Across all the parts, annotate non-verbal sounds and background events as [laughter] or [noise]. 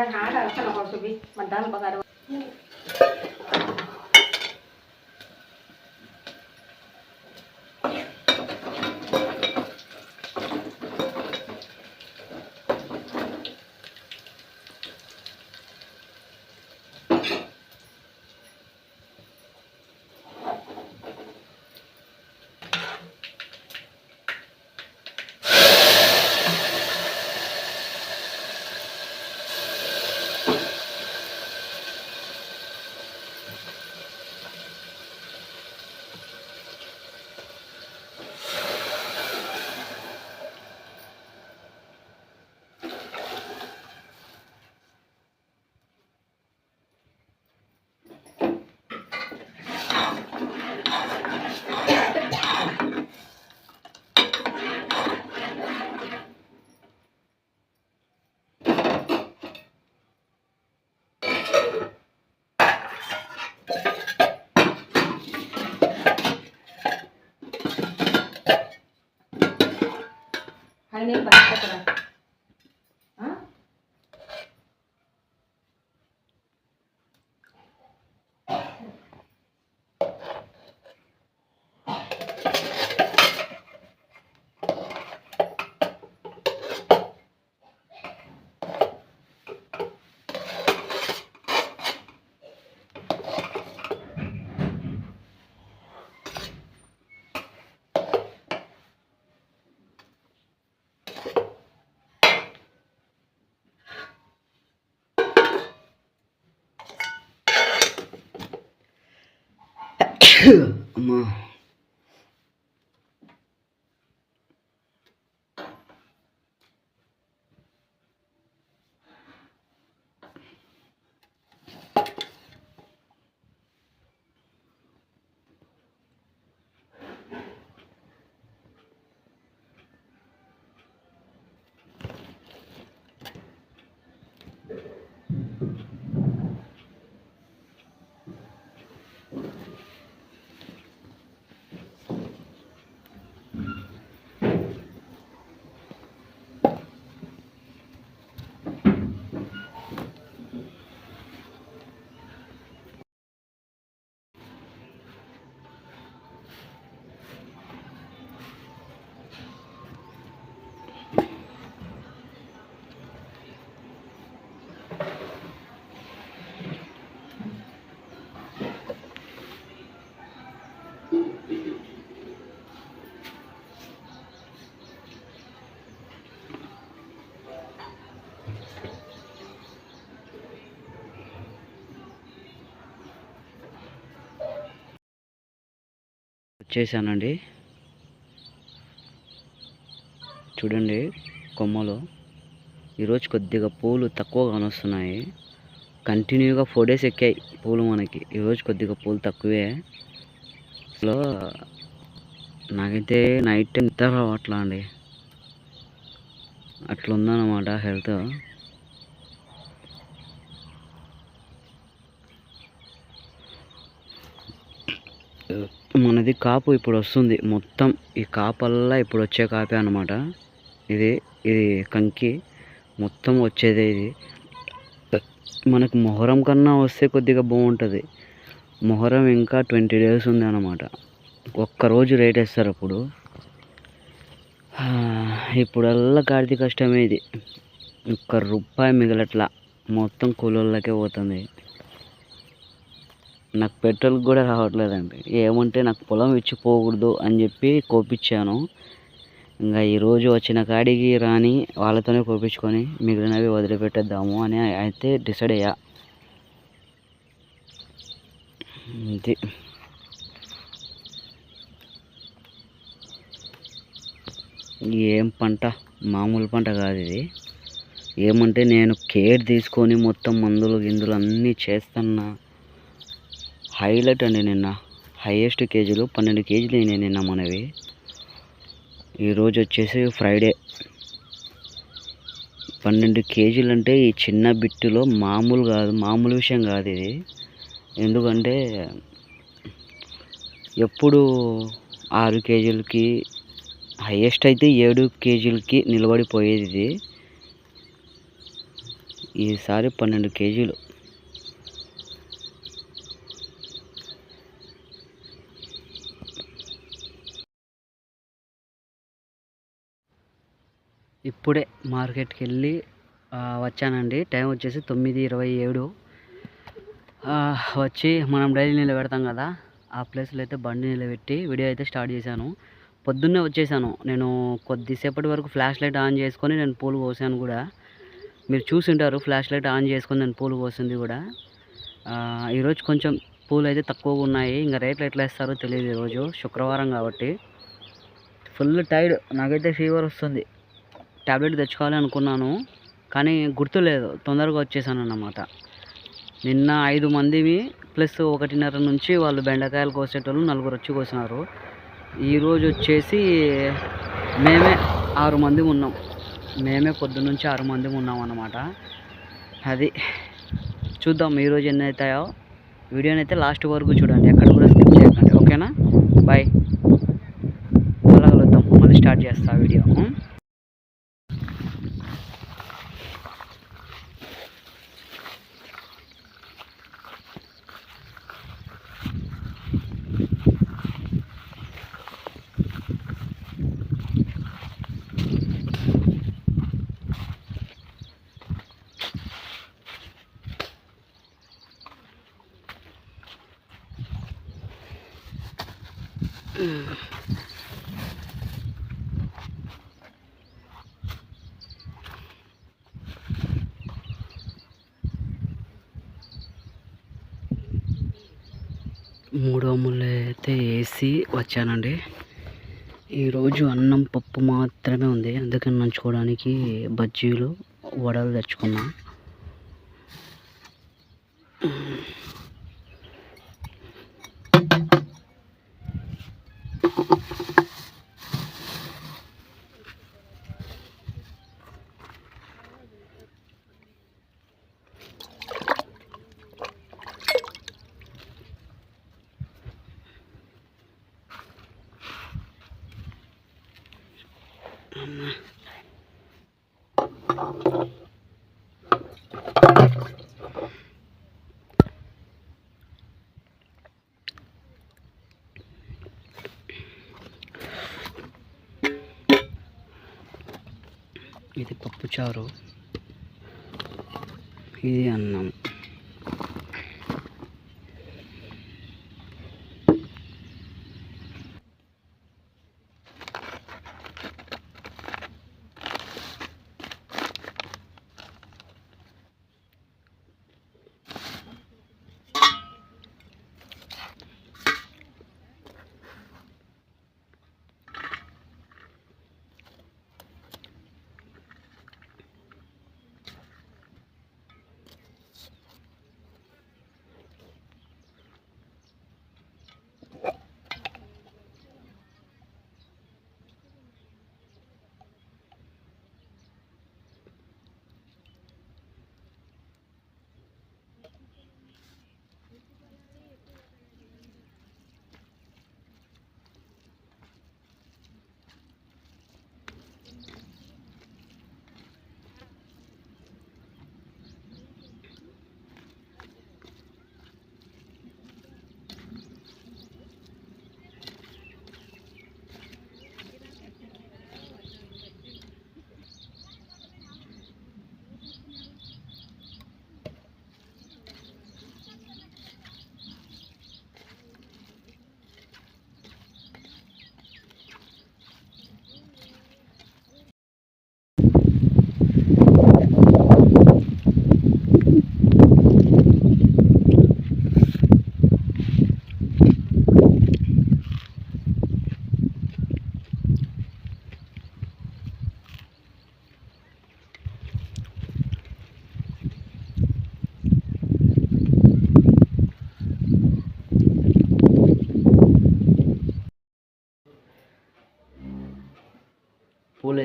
ಅದ್ರಾಗ ಹಾಡು ಅರ್ಥ ನಾವು ಸುಬಿ ಮಧ್ಯಾಹ್ನ ಪಗಾರ Yeah. [laughs] వచ్చేసానండి. చూడండి కొమ్మలు. ఈరోజు కొద్దిగా పూలు తక్కువ కానొస్తున్నాయి. కంటిన్యూగా ఫోర్ డేస్ ఎక్కాయి పూలు మనకి. ఈరోజు కొద్దిగా పూలు తక్కువే. అసలు నాకైతే నైట్ ఎంత నిద్ర రావట్లా అండి? అట్లుందన్నమాట హెల్త్. మనది కాపు ఇప్పుడు వస్తుంది మొత్తం ఈ కాపల్లా ఇప్పుడు వచ్చే కాపే అనమాట ఇది ఇది కంకి మొత్తం వచ్చేదే ఇది. మనకు మొహరం కన్నా వస్తే కొద్దిగా బాగుంటుంది మొహరం ఇంకా ట్వంటీ డేస్ ఉంది అనమాట ఒక్కరోజు రేట్ వేస్తారు అప్పుడు. ఇప్పుడల్లా కార్తీక కష్టమే ఇది. ఒక్క రూపాయి మిగలట్లా మొత్తం కూలోళ్ళకే పోతుంది. నాకు పెట్రోల్ కూడా రావట్లేదండి. ఏమంటే నాకు పొలం ఇచ్చిపోకూడదు అని చెప్పి కోపించాను. ఇంకా ఈరోజు వచ్చిన కాడికి రాని వాళ్ళతోనే కోపించుకొని మిగిలినవి వదిలిపెట్టేద్దాము అని అయితే డిసైడ్ అయ్యా. ఇది ఏం పంట? మామూలు పంట కాదు ఇది. ఏమంటే నేను కేర్ తీసుకొని మొత్తం మందులు గిందులు అన్నీ చేస్తున్నా. హైలైట్ అండి నిన్న. హైయెస్ట్ కేజీలు పన్నెండు కేజీలు అయినాయి నిన్న మనవి. ఈరోజు వచ్చేసి ఫ్రైడే. పన్నెండు కేజీలు అంటే ఈ చిన్న బిట్టులో మామూలు కాదు మామూలు విషయం కాదు ఇది. ఎందుకంటే ఎప్పుడు ఆరు కేజీలకి హైయెస్ట్ అయితే ఏడు కేజీలకి నిలబడిపోయేది ఇది. ఈసారి పన్నెండు కేజీలు. ఇప్పుడే మార్కెట్కి వెళ్ళి వచ్చానండి. టైం వచ్చేసి తొమ్మిది ఇరవై ఏడు. వచ్చి మనం డైలీ నిలబెడతాం కదా. ఆ ప్లేస్లో అయితే బండి నిలబెట్టి వీడియో అయితే స్టార్ట్ చేశాను. పొద్దున్నే వచ్చేసాను. నేను కొద్దిసేపటి వరకు ఫ్లాష్ లైట్ ఆన్ చేసుకొని నేను పూలు పోసాను కూడా. మీరు చూసింటారు ఫ్లాష్ లైట్ ఆన్ చేసుకొని నేను పూలు పోసింది కూడా. ఈరోజు కొంచెం పూలు అయితే తక్కువగా ఉన్నాయి. ఇంకా రేట్లు ఎట్లా ఇస్తారో తెలియదు ఈరోజు. శుక్రవారం కాబట్టి. ఫుల్ టైర్డ్ నాకైతే ఫీవర్ వస్తుంది. ట్యాబ్లెట్ తెచ్చుకోవాలి అనుకున్నాను కానీ గుర్తులేదు. తొందరగా వచ్చేసాను అన్నమాట నిన్న ఐదు మందివి ప్లస్ ఒకటిన్నర నుంచి వాళ్ళు బెండకాయలు కోసేటోళ్ళు నలుగురు వచ్చి కోసినారు. ఈరోజు వచ్చేసి మేమే ఆరు మంది ఉన్నాం. మేమే పొద్దు నుంచి ఆరు మంది ఉన్నాం అన్నమాట అది చూద్దాం ఈరోజు ఎన్ని అవుతాయో. వీడియోని అయితే లాస్ట్ వరకు చూడండి. ఎక్కడ కూడా స్కిప్ చేయకండి. ఓకేనా? బాయ్ మళ్ళీ కలుద్దాం మళ్ళీ స్టార్ట్ చేస్తా వీడియో ఉం? మూడో ముళ్ళు అయితే వేసి వచ్చానండి ఈరోజు అన్నం పప్పు మాత్రమే ఉంది. అందుకని నంచుకోవడానికి బజ్జీలు వడలు తెచ్చుకున్నాను అమ్మా. ఇది పప్పుచారు ఇది అన్నం.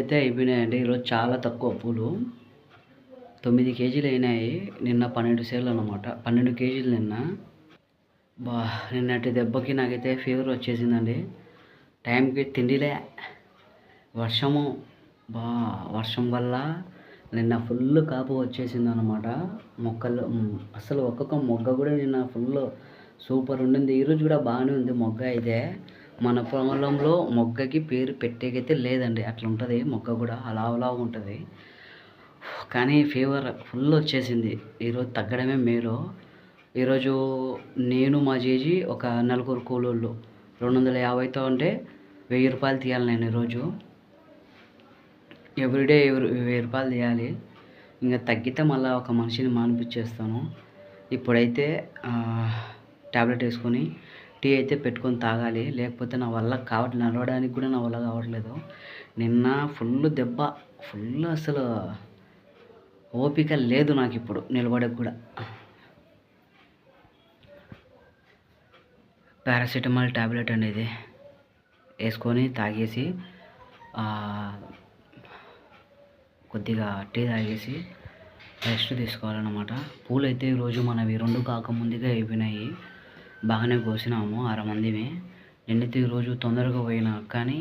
అయితే అయిపోయినాయండి. ఈరోజు చాలా తక్కువ పూలు. తొమ్మిది కేజీలు అయినాయి. నిన్న పన్నెండు సేర్లు అనమాట పన్నెండు కేజీలు నిన్న. బా నిన్నటి దెబ్బకి నాకైతే ఫీవర్ వచ్చేసిందండి. టైంకి తిండిలే. వర్షము బా వర్షం వల్ల నిన్న ఫుల్ కాపు వచ్చేసింది అనమాట మొక్కలు అసలు ఒక్కొక్క మొగ్గ కూడా నిన్న ఫుల్ సూపర్ ఉండింది. ఈరోజు కూడా బాగానే ఉంది మొగ్గ అయితే. మన పొలంలో మొగ్గకి పేరు పెట్టేకైతే లేదండి. అట్లా ఉంటుంది మొగ్గ కూడా అలా అలా ఉంటుంది. కానీ ఫీవర్ ఫుల్ వచ్చేసింది. ఈరోజు తగ్గడమే మేలు. ఈరోజు నేను మా చేజీ ఒక నలుగురు కూలోళ్ళు. రెండు వందల యాభైతో ఉంటే వెయ్యి రూపాయలు తీయాలి నేను ఈరోజు. ఎవ్రీడే వెయ్యి రూపాయలు తీయాలి. ఇంకా తగ్గితే మళ్ళీ ఒక మనిషిని మానిపించేస్తాను. ఇప్పుడైతే ట్యాబ్లెట్ వేసుకొని టీ అయితే పెట్టుకొని తాగాలి. లేకపోతే నా వల్ల కావట్లేదు నడవడానికి కూడా నా వల్ల కావట్లేదు. నిన్న ఫుల్ దెబ్బ ఫుల్ అసలు ఓపిక లేదు నాకు ఇప్పుడు నిలబడకు కూడా. పారాసిటమాల్ ట్యాబ్లెట్ అనేది వేసుకొని తాగేసి కొద్దిగా టీ తాగేసి రెస్ట్ తీసుకోవాలన్నమాట. పూలు అయితే ఈరోజు మనవి రెండు కాకముందుగా అయిపోయినాయి. బాగానే కోసినాము అరమందిమే మందివి నిన్నైతే ఈరోజు తొందరగా పోయినా కానీ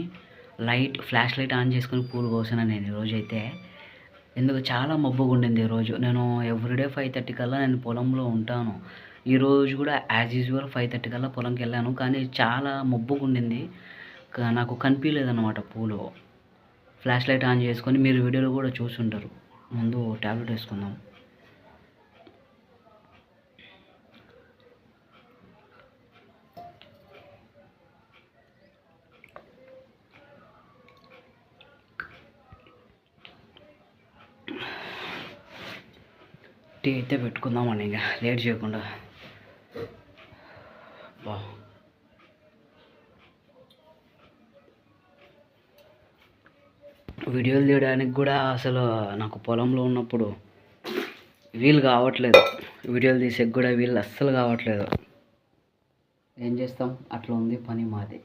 లైట్ ఫ్లాష్ లైట్ ఆన్ చేసుకుని పూలు కోసినా నేను ఈరోజు అయితే. ఎందుకు? చాలా మబ్బుగా ఉండింది ఈరోజు నేను ఎవ్రీడే ఫైవ్ థర్టీ కల్లా నేను పొలంలో ఉంటాను. ఈరోజు కూడా యాజ్ యూజువల్ ఫైవ్ థర్టీ కల్లా పొలంకి వెళ్ళాను. కానీ చాలా మబ్బుగా ఉండింది నాకు కనిపించలేదన్నమాట పూలు. ఫ్లాష్ లైట్ ఆన్ చేసుకొని మీరు వీడియోలో కూడా చూసుంటారు. ముందు ట్యాబ్లెట్ వేసుకుందాం. టీ అయితే పెట్టుకుందామండి ఇంకా. లేట్ చేయకుండా. బా. వీడియోలు తీయడానికి కూడా అసలు నాకు పొలంలో ఉన్నప్పుడు వీలు కావట్లేదు. వీడియోలు తీసేకి కూడా వీళ్ళు అస్సలు కావట్లేదు. ఏం చేస్తాం? అట్లా ఉంది పని మాది.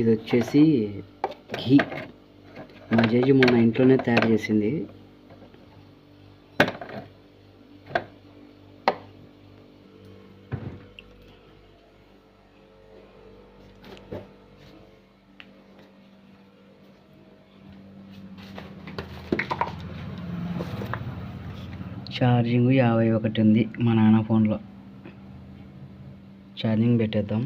ఇది వచ్చేసి ఘీ. మా జేజి మొన్న ఇంట్లోనే తయారు చేసింది. ఛార్జింగ్ యాభై ఒకటి ఉంది మా నాన్న ఫోన్లో. ఛార్జింగ్ పెట్టేద్దాం.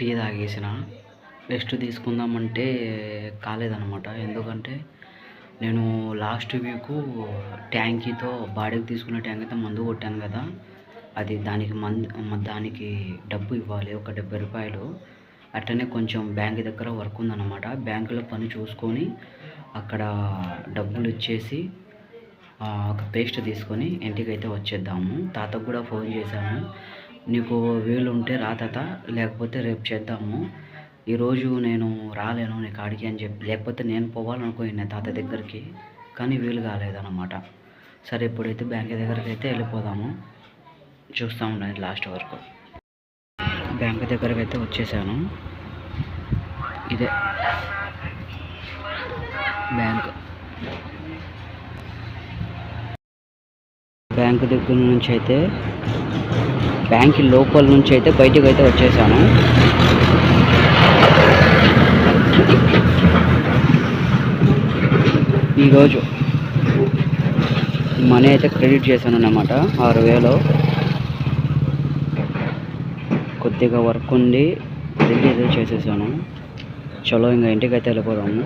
టీ తాగేసిన. రెస్ట్ తీసుకుందామంటే కాలేదన్నమాట. ఎందుకంటే నేను లాస్ట్ వీకు ట్యాంకీతో బాడీకి తీసుకున్న ట్యాంకీతో మందు కొట్టాను కదా. అది దానికి మందు దానికి డబ్బు ఇవ్వాలి. ఒక డెబ్బై రూపాయలు. అట్లనే కొంచెం బ్యాంక్ దగ్గర వర్క్ ఉందన్నమాట. బ్యాంకులో పని చూసుకొని అక్కడ డబ్బులు ఇచ్చేసి ఒక పేస్ట్ తీసుకొని ఇంటికి అయితే వచ్చేద్దాము. తాతకు కూడా ఫోన్ చేశాను. నీకు వీలు ఉంటే రా లేకపోతే రేపు చేద్దాము. ఈరోజు నేను రాలేను నీ కాడికి అని చెప్పి లేకపోతే నేను పోవాలనుకున్నా తాత దగ్గరికి కానీ వీలు కాలేదన్నమాట. సరే ఇప్పుడైతే బ్యాంక్ దగ్గరికి అయితే వెళ్ళిపోదాము. చూస్తూ ఉండండి లాస్ట్ వరకు. బ్యాంక్ దగ్గరికి అయితే వచ్చేసాను. ఇదే బ్యాంక్. బ్యాంక్ దగ్గర నుంచి అయితే బ్యాంక్ లోపల నుంచి అయితే బయటకు అయితే వచ్చేసాను. ఈరోజు మనీ అయితే క్రెడిట్ చేశాను అన్నమాట ఆరు వేలు కొద్దిగా వర్క్ ఉండి రిలీజ్ అయితే చేసేసాను. చలో ఇంకా ఇంటికి అయితే వెళ్ళిపోదాము.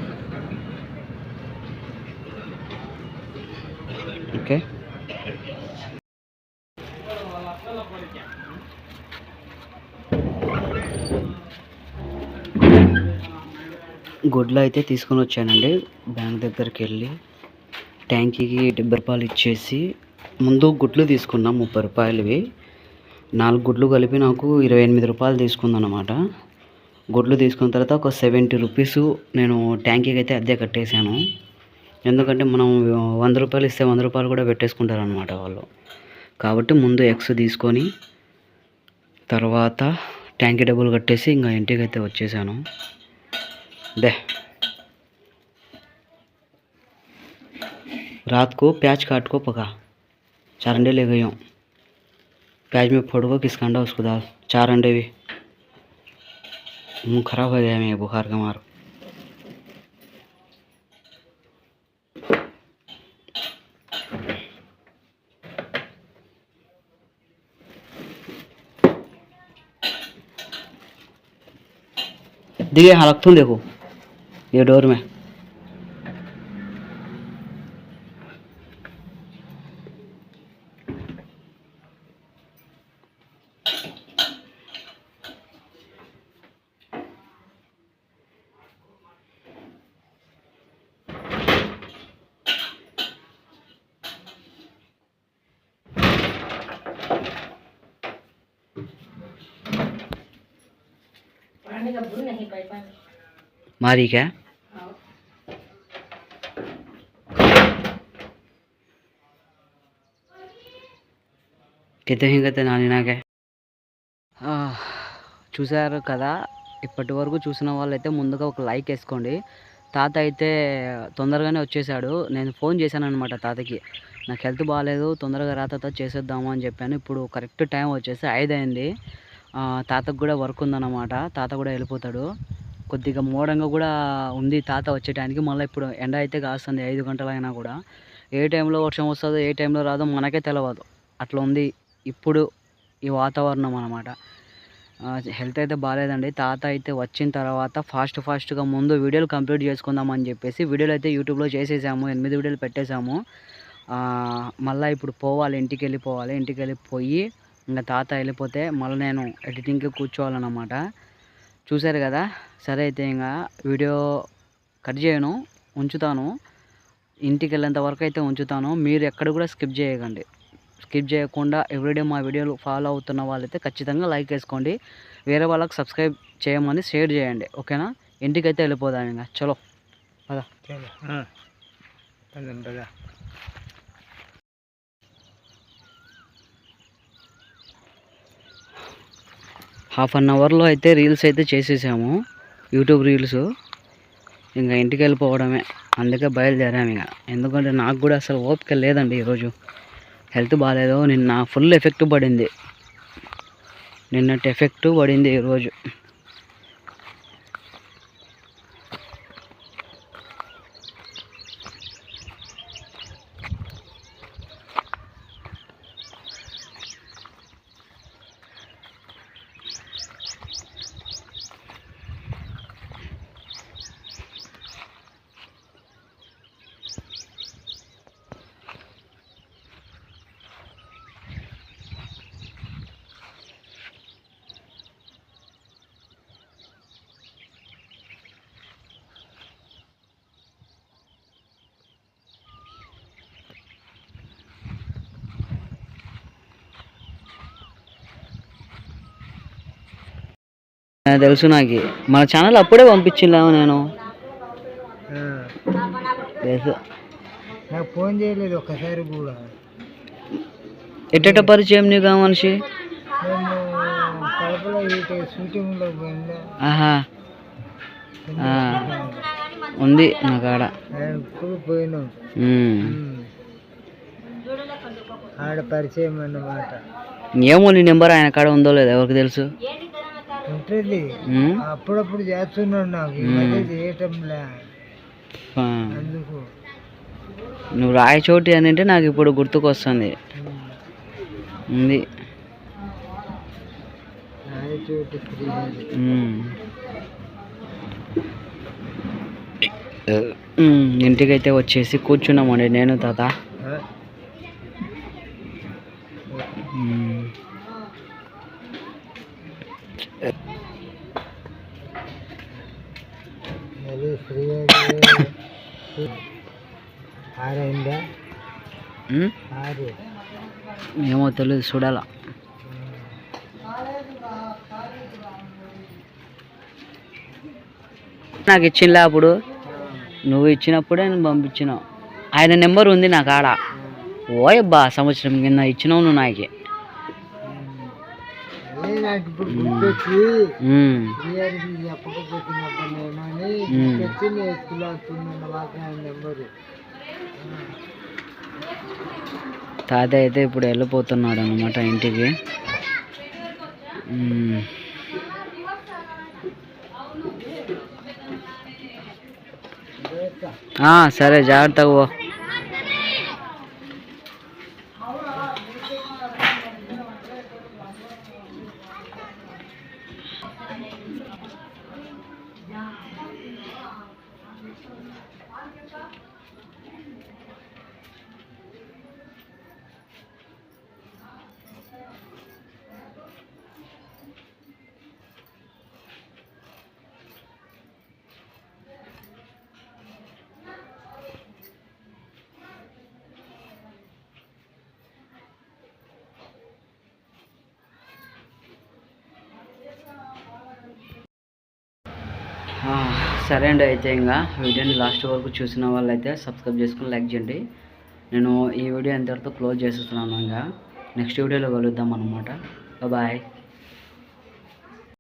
గుడ్లు అయితే తీసుకొని వచ్చానండి. బ్యాంక్ దగ్గరికి వెళ్ళి ట్యాంకీకి డెబ్బై రూపాయలు ఇచ్చేసి ముందు గుడ్లు తీసుకున్నాం ముప్పై రూపాయలవి. నాలుగు గుడ్లు కలిపి నాకు ఇరవై ఎనిమిది రూపాయలు తీసుకుందనమాట గుడ్లు తీసుకున్న తర్వాత ఒక సెవెంటీ రూపీస్ నేను ట్యాంకీకి అయితే అద్దె కట్టేశాను. ఎందుకంటే మనం వంద రూపాయలు ఇస్తే వంద రూపాయలు కూడా పెట్టేసుకుంటారనమాట వాళ్ళు. కాబట్టి ముందు ఎక్స్ తీసుకొని తర్వాత ట్యాంకీ డబ్బులు కట్టేసి ఇంకా ఇంటికి అయితే వచ్చేసాను. दे रात को प्याज काट को पका। चार अंडे ले गई हूँ। प्याज में फोड़ को किसका अंडा, उसको डाल चार अंडे भी। मुँह खराब हो गया मेरे, बुखार का मारो। दिखे हाँ रखता हूँ देखो। ये डोर में। मारी क्या? हाँ। కితే హింగతే నానినాకే చూసారు కదా ఇప్పటి వరకు చూసిన వాళ్ళైతే ముందుగా ఒక లైక్ వేసుకోండి. తాత అయితే తొందరగానే వచ్చేసాడు. నేను ఫోన్ చేశాను అనమాట తాతకి. నాకు హెల్త్ బాగాలేదు తొందరగా రా తాత చేసేద్దాము అని చెప్పాను. ఇప్పుడు కరెక్ట్ టైం వచ్చేసి ఐదు అయింది తాతకు కూడా వర్క్ ఉందన్నమాట. తాత కూడా వెళ్ళిపోతాడు. కొద్దిగా మోడంగా కూడా ఉంది తాత వచ్చేటానికి మళ్ళీ ఇప్పుడు ఎండ అయితే కాస్తుంది ఐదు గంటలైనా కూడా. ఏ టైంలో వర్షం వస్తుందో ఏ టైంలో రాదో మనకే తెలియదు అట్లా ఉంది. ఇప్పుడు ఈ వాతావరణం అనమాట హెల్త్ అయితే బాగాలేదండి తాత అయితే వచ్చిన తర్వాత ఫాస్ట్ ఫాస్ట్గా ముందు వీడియోలు కంప్లీట్ చేసుకుందామని చెప్పేసి వీడియోలు అయితే యూట్యూబ్లో చేసేసాము. ఎనిమిది వీడియోలు పెట్టేశాము. మళ్ళీ ఇప్పుడు పోవాలి ఇంటికి వెళ్ళిపోవాలి ఇంటికి వెళ్ళిపోయి ఇంకా తాత వెళ్ళిపోతే మళ్ళీ నేను ఎడిటింగ్కి కూర్చోవాలన్నమాట. చూశారు కదా? సరే అయితే ఇంకా వీడియో కట్ చేయను ఉంచుతాను. ఇంటికి వెళ్ళేంత వరకు అయితే ఉంచుతాను. మీరు ఎక్కడ కూడా స్కిప్ చేయకండి. స్కిప్ చేయకుండా ఎవ్రీడే మా వీడియోలు ఫాలో అవుతున్న వాళ్ళైతే ఖచ్చితంగా లైక్ వేసుకోండి. వేరే వాళ్ళకి సబ్స్క్రైబ్ చేయమని షేర్ చేయండి. ఓకేనా? ఇంటికైతే వెళ్ళిపోదాం ఇంకా. చలో. పద. హాఫ్ అన్ అవర్లో అయితే రీల్స్ అయితే చేసేసాము. YouTube reels. ఇంకా ఇంటికి వెళ్ళిపోవడమే. అందుకే బయలుదేరాము ఇక. ఎందుకంటే నాకు కూడా అసలు ఓపిక లేదండి ఈరోజు. హెల్త్ బాగాలేదు నిన్న ఫుల్ ఎఫెక్ట్ పడింది. నిన్నటి ఎఫెక్ట్ పడింది ఈరోజు తెలుసు నాకు. మన ఛానల్ అప్పుడే పంపించిందాము నేను. తెలుసు. నాకు ఫోన్ చేయలేదు ఒక్కసారి కూడా. ఎట్టట పరిచయం నీకు ఆ మనిషి? నేను కడపలో ఇటు షూటింగ్లో పోయిందా? ఆహా. ఆ, ఉంది నా కాడ. నేను ఇప్పుడు పోయినాం. ఉమ్. ఉమ్. ఆడ పరిచయం అన్నమాట. ఏమో నీ నెంబర్ ఆయన కాడ ఉందో లేదో ఎవరికి తెలుసు? ఉమ్? అప్పుడప్పుడు చేస్తున్నాడు నాకు. చేయటంలే. అందుకు. నువ్వు రాయచోటి అని అంటే నాకు ఇప్పుడు గుర్తుకొస్తుంది. ఉంది. ఇంటికైతే వచ్చేసి కూర్చున్నామండి నేను తాత. మళ్ళీ శ్రీహరి ఆరైందా? ఆరు. ఏమో తెలియదు చూడాల. నాకు ఇచ్చిందిలే అప్పుడు? నువ్వు ఇచ్చినప్పుడే నేను పంపించినావు ఆయన నెంబర్ ఉంది నాకు ఆడ ఓయబ్బా సంవత్సరం కింద ఇచ్చినావు నువ్వు నాకు. నాకు ఇప్పుడు గుర్తొచ్చి ఉమ్. శ్రీహరికి చెప్పకపోతున్నప్పుడు నేను అని ఉమ్. గుర్తొచ్చి నేను ఎత్తులో వస్తుందన్న మాత్రం ఆయన నెంబరు. తాత అయితే ఇప్పుడు వెళ్ళిపోతున్నాడు అనమాట ఇంటికి. సరే జాగ్రత్తగా పో. సరే అండి అయితే ఇంకా వీడియోని లాస్ట్ వరకు చూసిన వాళ్ళైతే సబ్స్క్రైబ్ చేసుకుని లైక్ చేయండి. నేను ఈ వీడియో ఎంతవరకు క్లోజ్ చేసేస్తున్నాను ఇంకా. నెక్స్ట్ వీడియోలో కలుద్దాం అనమాట బాయ్.